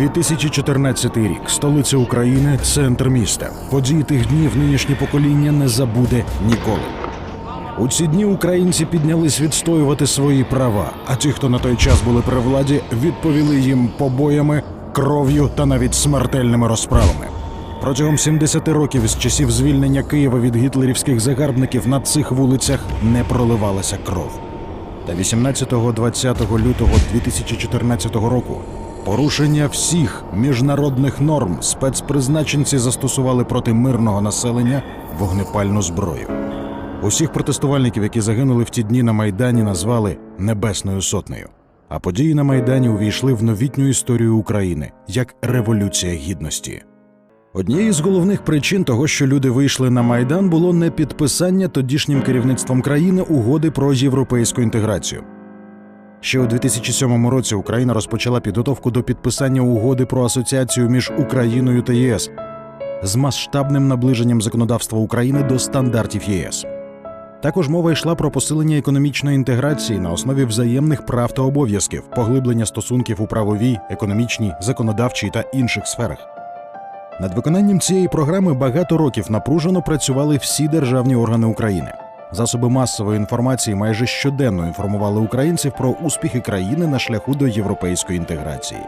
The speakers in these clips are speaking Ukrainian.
2014 рік, столиця України, центр міста. Події тих днів нинішнє покоління не забуде ніколи. У ці дні українці піднялись відстоювати свої права, а ті, хто на той час були при владі, відповіли їм побоями, кров'ю та навіть смертельними розправами. Протягом 70 років з часів звільнення Києва від гітлерівських загарбників на цих вулицях не проливалася кров. Та 18-20 лютого 2014 року порушення всіх міжнародних норм спецпризначенці застосували проти мирного населення вогнепальну зброю. Усіх протестувальників, які загинули в ті дні на Майдані, назвали Небесною Сотнею. А події на Майдані увійшли в новітню історію України як Революція Гідності. Однією з головних причин того, що люди вийшли на майдан, було не підписання тодішнім керівництвом країни угоди про європейську інтеграцію. Ще у 2007 році Україна розпочала підготовку до підписання угоди про асоціацію між Україною та ЄС з масштабним наближенням законодавства України до стандартів ЄС. Також мова йшла про посилення економічної інтеграції на основі взаємних прав та обов'язків, поглиблення стосунків у правовій, економічній, законодавчій та інших сферах. Над виконанням цієї програми багато років напружено працювали всі державні органи України. Засоби масової інформації майже щоденно інформували українців про успіхи країни на шляху до європейської інтеграції.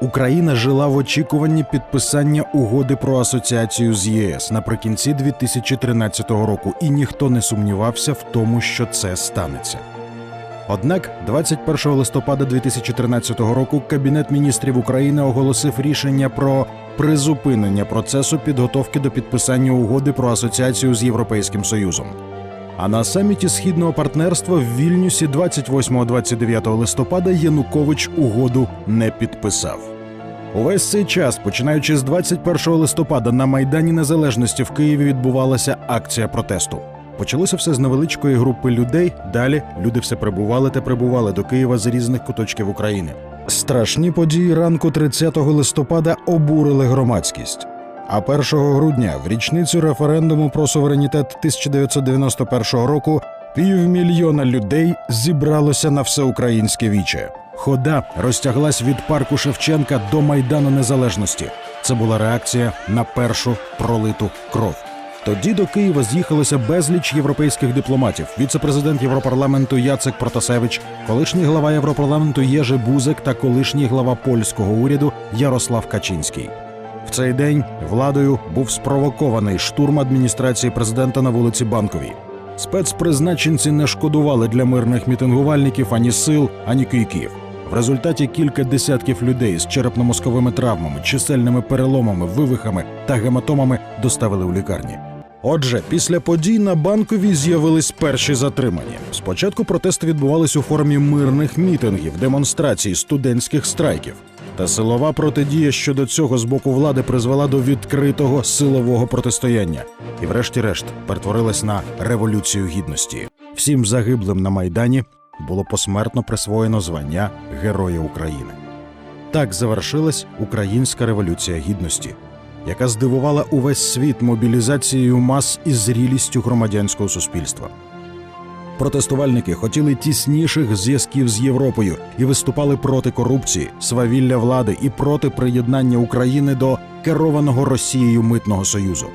Україна жила в очікуванні підписання угоди про асоціацію з ЄС наприкінці 2013 року, і ніхто не сумнівався в тому, що це станеться. Однак, 21 листопада 2013 року Кабінет міністрів України оголосив рішення про призупинення процесу підготовки до підписання угоди про асоціацію з Європейським Союзом. А на саміті східного партнерства в Вільнюсі 28-29 листопада Янукович угоду не підписав. Увесь цей час, починаючи з 21 листопада, на Майдані Незалежності в Києві відбувалася акція протесту. Почалося все з невеличкої групи людей. Далі люди все прибували та прибували до Києва з різних куточків України. Страшні події ранку 30 листопада обурили громадськість. А 1 грудня, в річницю референдуму про суверенітет 1991 року, півмільйона людей зібралося на всеукраїнське віче. Хода розтяглась від парку Шевченка до Майдану Незалежності. Це була реакція на першу пролиту кров. Тоді до Києва з'їхалося безліч європейських дипломатів: віце-президент Європарламенту Яцек Протасевич, колишній глава Європарламенту Єжи Бузек та колишній глава польського уряду Ярослав Качинський. Цей день владою був спровокований штурм адміністрації президента на вулиці Банковій. Спецпризначенці не шкодували для мирних мітингувальників ані сил, ані кийків. В результаті кілька десятків людей з черепно-мозковими травмами, чисельними переломами, вивихами та гематомами доставили у лікарні. Отже, після подій на банковій з'явились перші затримання. Спочатку протести відбувались у формі мирних мітингів, демонстрацій, студентських страйків. Та силова протидія щодо цього з боку влади призвела до відкритого силового протистояння і, врешті-решт, перетворилась на революцію гідності. Всім загиблим на майдані було посмертно присвоєно звання Героя України. Так завершилась Українська революція гідності, яка здивувала увесь світ мобілізацією мас і зрілістю громадянського суспільства. Протестувальники хотіли тісніших зв'язків з Європою і виступали проти корупції, свавілля влади і проти приєднання України до керованого Росією митного союзу.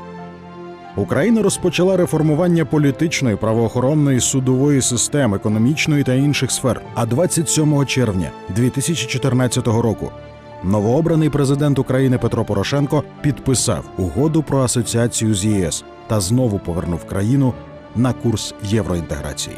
Україна розпочала реформування політичної, правоохоронної, судової системи, економічної та інших сфер. А 27 червня 2014 року новообраний президент України Петро Порошенко підписав угоду про асоціацію з ЄС та знову повернув країну на курс євроінтеграції.